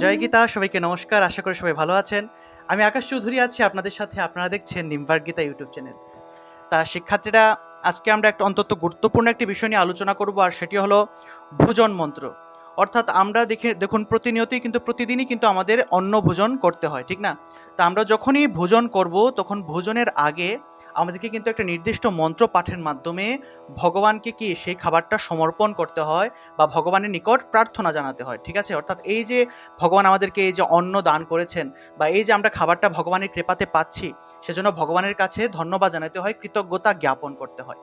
জয় গীতা, সবাইকে নমস্কার, আশা করি সবাই ভালো আছেন। আমি আকাশ চৌধুরী আছি, আপনাদের সাথে আপনারা দেখছেন নিম্বার গীতা ইউটিউব চ্যানেল। তা শিক্ষার্থীরা, আজকে আমরা একটা অন্তত গুরুত্বপূর্ণ একটি বিষয় নিয়ে আলোচনা করব, আর সেটি হলো ভোজন মন্ত্র। অর্থাৎ আমরা দেখে, দেখুন, প্রতিনিয়তই কিন্তু, প্রতিদিনই কিন্তু আমাদের অন্ন ভোজন করতে হয়, ঠিক না? তা আমরা যখনই ভোজন করব, তখন ভোজনের আগে আমাদেরকে কিন্তু একটা নির্দিষ্ট মন্ত্র পাঠের মাধ্যমে ভগবানকে কি সেই খাবারটা সমর্পণ করতে হয় বা ভগবানের নিকট প্রার্থনা জানাতে হয়, ঠিক আছে? অর্থাৎ এই যে ভগবান আমাদেরকে এই যে অন্ন দান করেছেন বা এই যে আমরা খাবারটা ভগবানের কৃপাতে পাচ্ছি, সেজন্য ভগবানের কাছে ধন্যবাদ জানাতে হয়, কৃতজ্ঞতা জ্ঞাপন করতে হয়।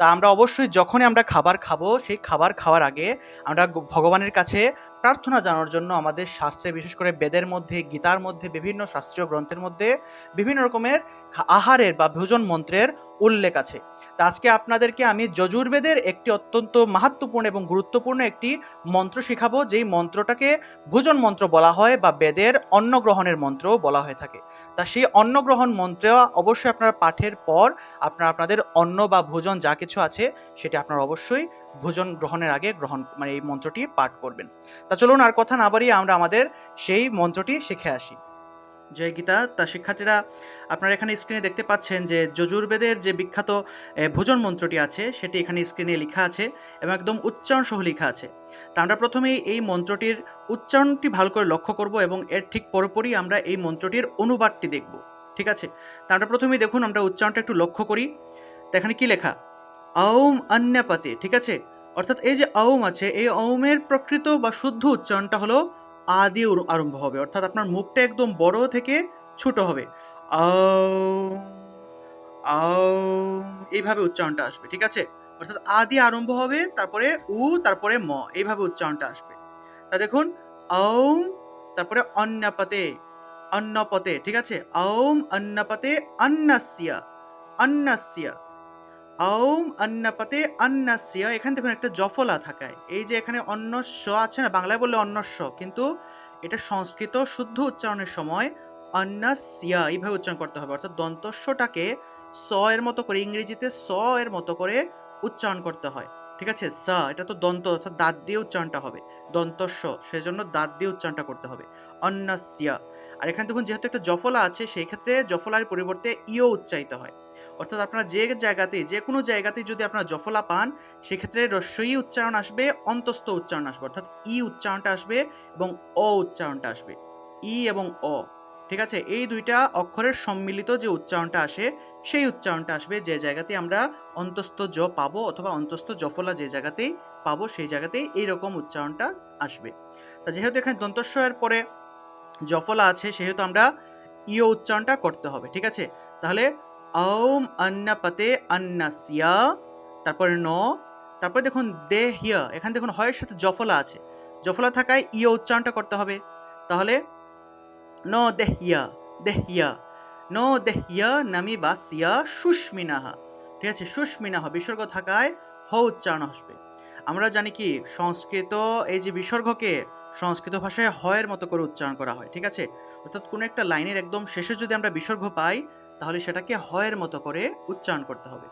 তা আমরা অবশ্যই যখনই আমরা খাবার খাব, সেই খাবার খাওয়ার আগে আমরা ভগবানের কাছে প্রার্থনা জানার জন্য আমাদের শাস্ত্রে, বিশেষ করে বেদের মধ্যে, গীতার মধ্যে, বিভিন্ন শাস্ত্রীয় গ্রন্থের মধ্যে বিভিন্ন রকমের আহারের বা ভোজন মন্ত্রের উল্লেখ আছে। তা আজকে আপনাদেরকে আমি যজুর্বেদের একটি অত্যন্ত মাহাত্মপূর্ণ এবং গুরুত্বপূর্ণ একটি মন্ত্র শিখাবো, যেই মন্ত্রটাকে ভোজন মন্ত্র বলা হয় বা বেদের অন্ন গ্রহণের মন্ত্র বলা হয়ে থাকে। তা সেই অন্ন গ্রহণ মন্ত্র অবশ্যই আপনার পাঠের পর আপনার, আপনাদের অন্ন বা ভোজন যা কিছু আছে, সেটা আপনার অবশ্যই ভোজন গ্রহণের আগে গ্রহণ মানে এই মন্ত্রটি পাঠ করবেন। তা চলুন আর কথা না বাড়িয়ে আমরা আমাদের সেই মন্ত্রটি শিখে আসি। জয় গীতা, তা শিক্ষার্থীরা, আপনারা এখানে স্ক্রিনে দেখতে পাচ্ছেন যে যজুর্বেদের যে বিখ্যাত ভোজন মন্ত্রটি আছে, সেটি এখানে স্ক্রিনে লেখা আছে এবং একদম উচ্চারণ সহ লেখা আছে। তা আমরা প্রথমেই এই মন্ত্রটির উচ্চারণটি ভালো করে লক্ষ্য করব এবং এর ঠিক পরপরই আমরা এই মন্ত্রটির অনুবাদটি দেখব। ঠিক আছে? তা আমরা প্রথমেই দেখুন, আমরা উচ্চারণটা একটু লক্ষ্য করি। তা এখানে কী লেখা? ঔম অন্যাপাতে, ঠিক আছে? অর্থাৎ এই যে ঔম আছে, এই ঔমের প্রকৃত বা শুদ্ধ উচ্চারণটা হলো আদি উর- আরম্ভ হবে। অর্থাৎ আপনার মুখটা একদম বড় থেকে ছোট হবে। এইভাবে উচ্চারণটা আসবে, ঠিক আছে? অর্থাৎ আদি আরম্ভ হবে, তারপরে উ, তারপরে ম, এইভাবে উচ্চারণটা আসবে। তা দেখুন ঔম তারপরে অন্নপতে অন্নপতে ঠিক আছে? ঔম অন্নপতে অন্নস্য অন্নস্য। ঔম অন্নপতে অন্নস্য এখানে দেখুন একটা জফলা থাকায়। এই যে এখানে অন্নস্য আছে না, বাংলায় বললে অন্নস্য, কিন্তু এটা সংস্কৃত শুদ্ধ উচ্চারণের সময় অন্নাসিয়া এইভাবে উচ্চারণ করতে হবে। অর্থাৎ দন্তস্বটাকে স এর মতো করে, ইংরেজিতে স এর মতো করে উচ্চারণ করতে হয়। ঠিক আছে? স, এটা তো দন্ত, অর্থাৎ দাঁত দিয়ে উচ্চারণটা হবে। দন্তস্ব, সেজন্য দাঁত দিয়ে উচ্চারণটা করতে হবে। অন্নাসিয়া আর এখানে দেখুন, যেহেতু একটা জফলা আছে, সেই ক্ষেত্রে জফলার পরিবর্তে ইও উচ্চারিত হয়। অর্থাৎ আপনারা যে জায়গাতে যে কোনো জায়গাতে যদি আপনারা জফলা পান, সেক্ষেত্রে রস্যই উচ্চারণ আসবে, অন্তস্থ উচ্চারণ আসবে। অর্থাৎ ই উচ্চারণটা আসবে এবং অ উচ্চারণটা আসবে। ই এবং অ। ঠিক আছে? এই দুইটা অক্ষরের সম্মিলিত যে উচ্চারণটা আসে, সেই উচ্চারণটা আসবে যে জায়গাতে আমরা অন্তস্থ জ পাবো অথবা অন্তস্থ জফলা যে জায়গাতেই পাবো, সেই জায়গাতেই এইরকম উচ্চারণটা আসবে। তা যেহেতু এখানে দন্তস্বয়ের পরে জফলা আছে, সেহেতু আমরা ইও উচ্চারণটা করতে হবে। ঠিক আছে? তাহলে ঔম অন্নপতে অন্নস্য। তারপরে ন, তারপরে দেখুন দেহিয়া, এখানে দেখুন হয়ের সাথে জফলা আছে। জফলা থাকায় ইয় উচ্চারণটা করতে হবে। তাহলে ন দেহিয়া দেহিয়া, ন দেহিয়া নামি বাসিয়া সুস্মিনাহা। ঠিক আছে, সুস্মিনাহা, বিসর্গ থাকায় হ উচ্চারণ আসবে। আমরা জানি কি, সংস্কৃত, এই যে বিসর্গকে সংস্কৃত ভাষায় হয়ের মতো করে উচ্চারণ করা হয়, ঠিক আছে? অর্থাৎ কোনো একটা লাইনের একদম শেষে যদি আমরা বিসর্গ পাই তাহলে সেটাকে হয়ের মতো করে উচ্চারণ করতে হবে।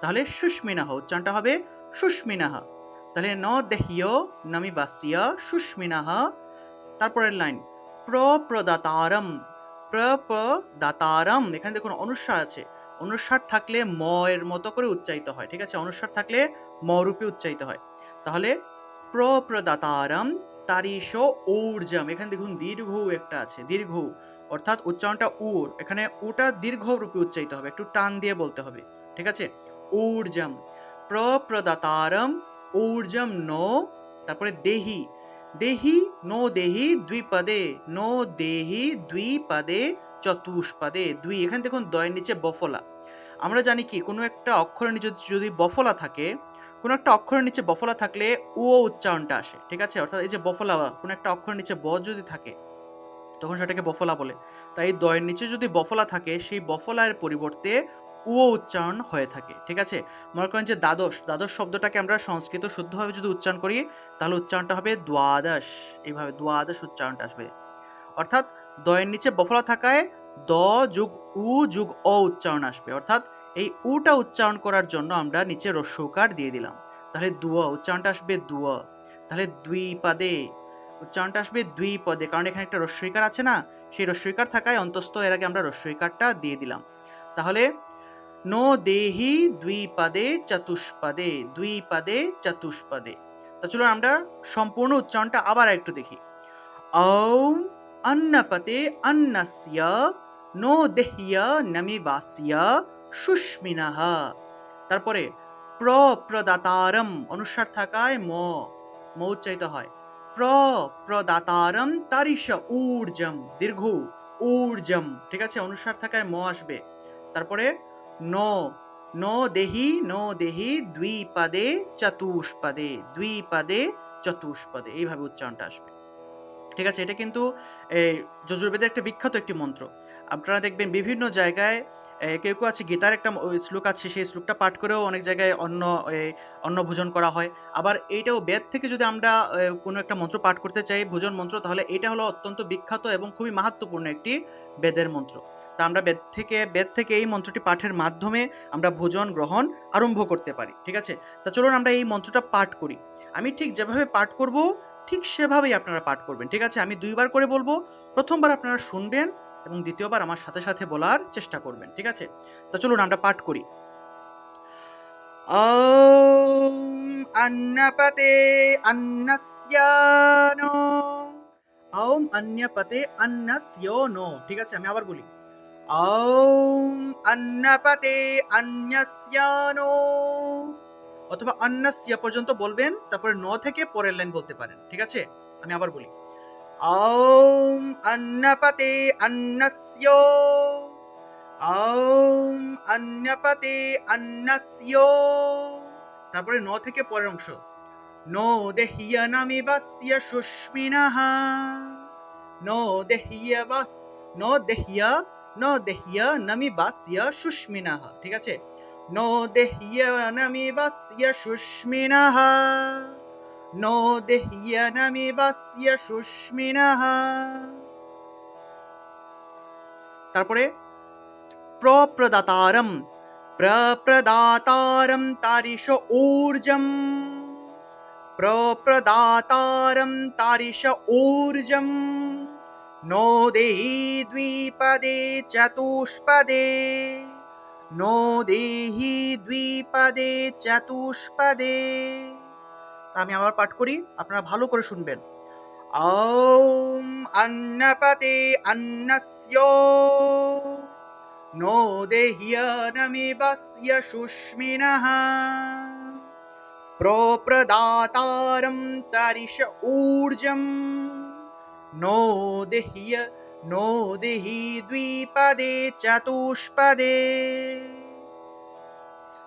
তাহলে সুস্মিনাহ, উচ্চারণটা হবে সুস্মিনাহা। তাহলে ন দেহিয় নামি বাসিয়া সুস্মিনাহা। তারপরের লাইন, প্রপ্রদাতারম প্রপ্রদাতারম। এখানে দেখুন অনুস্বার আছে। অনুস্বার থাকলে ম এর মতো করে উচ্চারিত হয়, ঠিক আছে? অনুস্বার থাকলে ম রূপে উচ্চারিত হয়। তাহলে প্রপ্রদাতারম তারিশ ঊর্জম এখানে দেখুন, দীর্ঘ একটা আছে, দীর্ঘ। অর্থাৎ উচ্চারণটা উর, এখানে উটা দীর্ঘ রূপে উচ্চারিত হবে, একটু টান দিয়ে বলতে হবে, ঠিক আছে? ঊর্জম, প্রপ্রদাতারম, ঊর্জম নো, তারপরে দেহি দেহি, নো দেহি দ্বিপদে নো দেহি দ্বিপদে চতুষ্পদে, দুই, এখানে দেখুন দয়ের নিচে বফলা। আমরা জানি কি, কোনো একটা অক্ষরের নিচে যদি বফলা থাকে, কোনো একটা অক্ষরের নিচে বফলা থাকলে ও উচ্চারণটা আসে, ঠিক আছে? অর্থাৎ এই যে বফলা, কোনো একটা অক্ষরের নিচে ব যদি থাকে তখন সেটাকে বফলা বলে। তাই দয়ের নিচে যদি বফলা থাকে, সেই বফলার পরিবর্তে ও উচ্চারণ হয়ে থাকে, ঠিক আছে? মনে করেন যে দ্বাদশ দ্বাদশ শব্দটাকে আমরা সংস্কৃত শুদ্ধভাবে যদি উচ্চারণ করি, তাহলে উচ্চারণটা হবে দ্বাদশ। এইভাবে দ্বাদশ উচ্চারণটা আসবে। অর্থাৎ দয়ের নিচে বফলা থাকায় দ যুগ উ যুগ অ উচ্চারণ আসবে। অর্থাৎ এই উটা উচ্চারণ করার জন্য আমরা নিচে রস্যকার দিয়ে দিলাম। তাহলে দুয়া, উচ্চারণটা আসবে দুয়া। তাহলে দুই পাদে উচ্চারণটা আসবে দুই পদে, কারণ এখানে একটা রস্বইকার আছে না, সেই রস্বইকার থাকায় অন্তস্থ, এর আগে আমরা রস্বইকারটা দিয়ে দিলাম। তাহলে, নো দেহি দুই পাদে চতুষ্পদে, দুই পাদে চতুষ্পদে। তা চলুন আমরা সম্পূর্ণ উচ্চারণটা আবার একটু দেখি। ঔম অন্নপতে অন্নস্য, নো দেহ্য নমিবাস্য, সুস্মিনঃ। তারপরে প্র প্রদাতারম অনুসার থাকায় ম ম উচ্চারিত হয়। প্র প্রদাতারম তারিশ ঊর্জম দীর্ঘ ঊর্জম ঠিক আছে? অনুসার থাকায় ম আসবে। তারপরে ন ন দেহি ন দেহি, দুই পাদে চতুষ্পদে, দুই পাদে চতুষ্পদে, এইভাবে উচ্চারণটা আসবে। ঠিক আছে? এটা কিন্তু যজুর্বেদের একটা বিখ্যাত একটি মন্ত্র। আপনারা দেখবেন বিভিন্ন জায়গায় কেউ কেউ আছে, গীতার একটা শ্লোক আছে, সেই শ্লোকটা পাঠ করেও অনেক জায়গায় অন্ন অন্ন ভোজন করা হয়। আবার এইটাও বেদ থেকে যদি আমরা কোনো একটা মন্ত্র পাঠ করতে চাই, ভোজন মন্ত্র, তাহলে এটা হলো অত্যন্ত বিখ্যাত এবং খুবই মাহাত্মপূর্ণ একটি বেদের মন্ত্র। তা আমরা বেদ থেকে বেদ থেকে এই মন্ত্রটি পাঠের মাধ্যমে আমরা ভোজন গ্রহণ আরম্ভ করতে পারি, ঠিক আছে? তা চলুন আমরা এই মন্ত্রটা পাঠ করি। আমি ঠিক যেভাবে পাঠ করব, ঠিক সেভাবেই আপনারা পাঠ করবেন, ঠিক আছে? আমি দুইবার করে বলব, প্রথমবার আপনারা শুনবেন এবং দ্বিতীয়বার আমার সাথে সাথে বলার চেষ্টা করবেন, ঠিক আছে? তা চলুন আমরা পাঠ করি। অন্নপতে অন্নস্যানো, ওম অন্যপতে অন্নস্যোনো, ঠিক আছে? আমি আবার বলি। ওম অন্নপতে অন্যস্যানো অথবা অন্নস্য পর্যন্ত বলবেন, তারপরে ন থেকে পরের লাইন বলতে পারেন, ঠিক আছে? আমি আবার বলি। ॐ अन्नपते अन्नस्य ॐ अन्नपते अन्नस्य তারপরে ন থেকে পরের অংশ নো দেহিয়া নামি বাস্য সুস্মিনঃ নো দেহিয়া বাস নো দেহিয়া নো দেহিয়া নামি বাস্য সুস্মিনঃ ঠিক আছে নো দেহিয়া নামি বাস্য সুস্মিনঃ নো দেহিয়া নামি বাস্য সুস্মিনঃ তারপরে, প্রপ্রদাতারম প্রপ্রদাতারম তারিশ ঊর্জম প্রপ্রদাতারম তারিশ ঊর্জম নো দেহি দ্বিপদে চতুষ্পদে নো দেহি দ্বিপদে চতুষ্পদে তা আমি আবার পাঠ করি আপনারা ভালো করে শুনবেন ॐ अन्नपते अन्नस्य नो देह्यनमिवस्य सुष्मिनः प्रोप्रदातारं तरिष ऊर्जं नो देह्य नो देहि द्विपदे চতুষ্পদে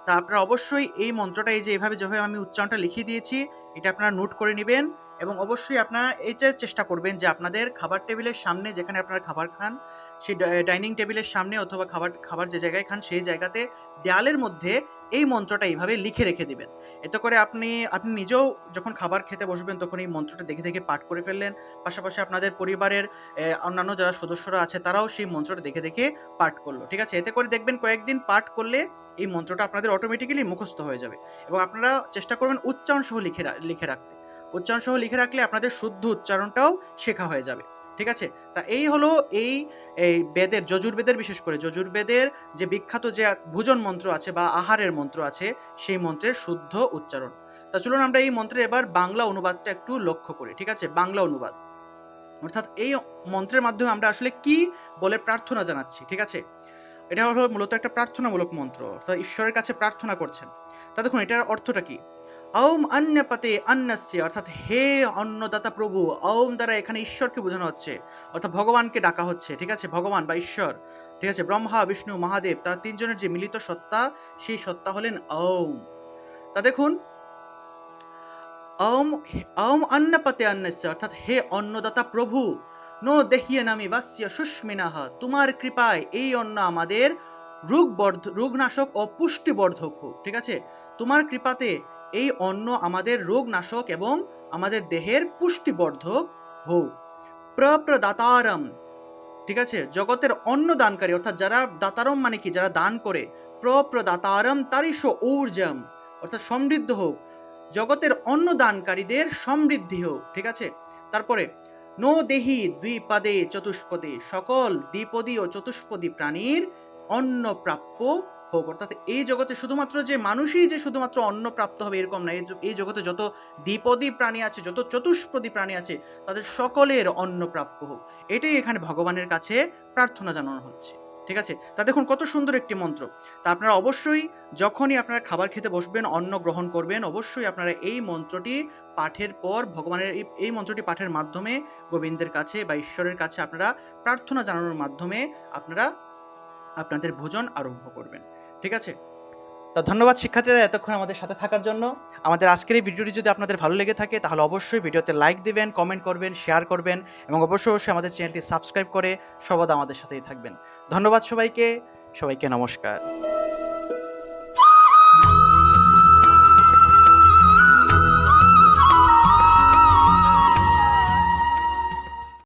তা আপনারা অবশ্যই এই মন্ত্রটা, এই যে এভাবে যেভাবে আমি উচ্চারণটা লিখিয়ে দিয়েছি, এটা আপনারা নোট করে নেবেন এবং অবশ্যই আপনারা এইটা চেষ্টা করবেন যে আপনাদের খাবার টেবিলের সামনে যেখানে আপনারা খাবার খান সেই ডাইনিং টেবিলের সামনে অথবা খাবার খাবার যে জায়গায় খান সেই জায়গাতে দেয়ালের মধ্যে এই মন্ত্রটা এইভাবে লিখে রেখে দিবেন। এতে করে আপনি আপনি নিজেও যখন খাবার খেতে বসবেন তখন এই মন্ত্রটা দেখে দেখে পাঠ করে ফেললেন। পাশাপাশি আপনাদের পরিবারের অন্যান্য যারা সদস্যরা আছে তারাও সেই মন্ত্রটা দেখে দেখে পাঠ করল, ঠিক আছে? এতে করে দেখবেন কয়েকদিন পাঠ করলে এই মন্ত্রটা আপনাদের অটোমেটিক্যালি মুখস্থ হয়ে যাবে এবং আপনারা চেষ্টা করবেন উচ্চারণ সহ লিখে লিখে রাখতে। উচ্চারণ সহ লিখে রাখলে আপনাদের শুদ্ধ উচ্চারণটাও শেখা হয়ে যাবে। ঠিক আছে? তা এই হলো এই এই বেদের, যজুর্বেদের বিশেষ করে। যজুর্বেদের যে বিখ্যাত যে ভোজন মন্ত্র আছে বা আহারের মন্ত্র আছে, সেই মন্ত্রের শুদ্ধ উচ্চারণ। তা চলুন আমরা এই মন্ত্রের এবার বাংলা অনুবাদটা একটু লক্ষ্য করি, ঠিক আছে? বাংলা অনুবাদ। অর্থাৎ এই মন্ত্রের মাধ্যমে আমরা আসলে কি বলে প্রার্থনা জানাচ্ছি, ঠিক আছে? এটা হলো মূলত একটা প্রার্থনামূলক মন্ত্র। অর্থাৎ ঈশ্বরের কাছে প্রার্থনা করছেন। তা দেখুন, এটার অর্থটা কি? ঔম অন্নপতে অন্নস্য অর্থাৎ হে অন্নদাতা প্রভু ঔম দ্বারা এখানে ঈশ্বরকে বোঝানো হচ্ছে, অর্থাৎ ভগবানকে ডাকা হচ্ছে, ঠিক আছে? ভগবান বা ঈশ্বর, ঠিক আছে? ব্রহ্মা, বিষ্ণু, মহাদেব, তারা তিনজনের যে মিলিত সত্তা, সেই সত্তা হলেন ঔম তা দেখুন ঔম ঔম অন্নপতে অন্নস্য অর্থাৎ হে অন্নদাতা প্রভু, নো দেহিয়ে নামি বাস্য সুস্মিনাহ, তোমার কৃপায় এই অন্ন আমাদের রোগ বর্ধ রোগনাশক ও পুষ্টিবর্ধক হোক, ঠিক আছে? তোমার কৃপাতে এই অন্ন আমাদের রোগনাশক এবং আমাদের দেহের পুষ্টিবর্ধক হোক। প্রপ্রদাতারম। ঠিক আছে? জগতের অন্ন দানকারী অর্থাৎ যারা দাতারম মানে কি? যারা দান করে। প্রপ্রদাতারম তারিশ ঔর্জম। অর্থাৎ সমৃদ্ধ হোক। জগতের অন্ন দানকারীদের সমৃদ্ধি হোক। ঠিক আছে? তারপরে, নো দেহি দ্বিপদে চতুষ্পদে। সকল দ্বিপদী ও চতুষ্পদী প্রাণীর অন্ন প্রাপ্য হোক, অর্থাৎ এই জগতে শুধুমাত্র যে মানুষই যে শুধুমাত্র অন্ন প্রাপ্ত হবে এরকম না, এই জগতে যত দ্বিপদী প্রাণী আছে, যত চতুষ্পদী প্রাণী আছে, তাদের সকলের অন্ন প্রাপ্য হোক। এটাই এখানে ভগবানের কাছে প্রার্থনা জানানো হচ্ছে। ঠিক আছে? তা দেখুন, কত সুন্দর একটি মন্ত্র। তা আপনারা অবশ্যই যখনই আপনারা খাবার খেতে বসবেন, অন্ন গ্রহণ করবেন, অবশ্যই আপনারা এই মন্ত্রটি পাঠের পর ভগবানের এই- মন্ত্রটি পাঠের মাধ্যমে গোবিন্দের কাছে বা ঈশ্বরের কাছে আপনারা প্রার্থনা জানানোর মাধ্যমে আপনারা আপনাদের ভোজন আরম্ভ করবেন। ঠিক আছে? তা ধন্যবাদ শিক্ষার্থীরা এতক্ষণ আমাদের সাথে থাকার জন্য। আমাদের আজকের এই ভিডিওটি যদি আপনাদের ভালো লেগে থাকে, তাহলে অবশ্যই ভিডিওতে লাইক দেবেন কমেন্ট করবেন শেয়ার করবেন এবং অবশ্যই অবশ্যই আমাদের চ্যানেলটি সাবস্ক্রাইব করে সর্বদা আমাদের সাথেই থাকবেন। ধন্যবাদ সবাইকে সবাইকে নমস্কার।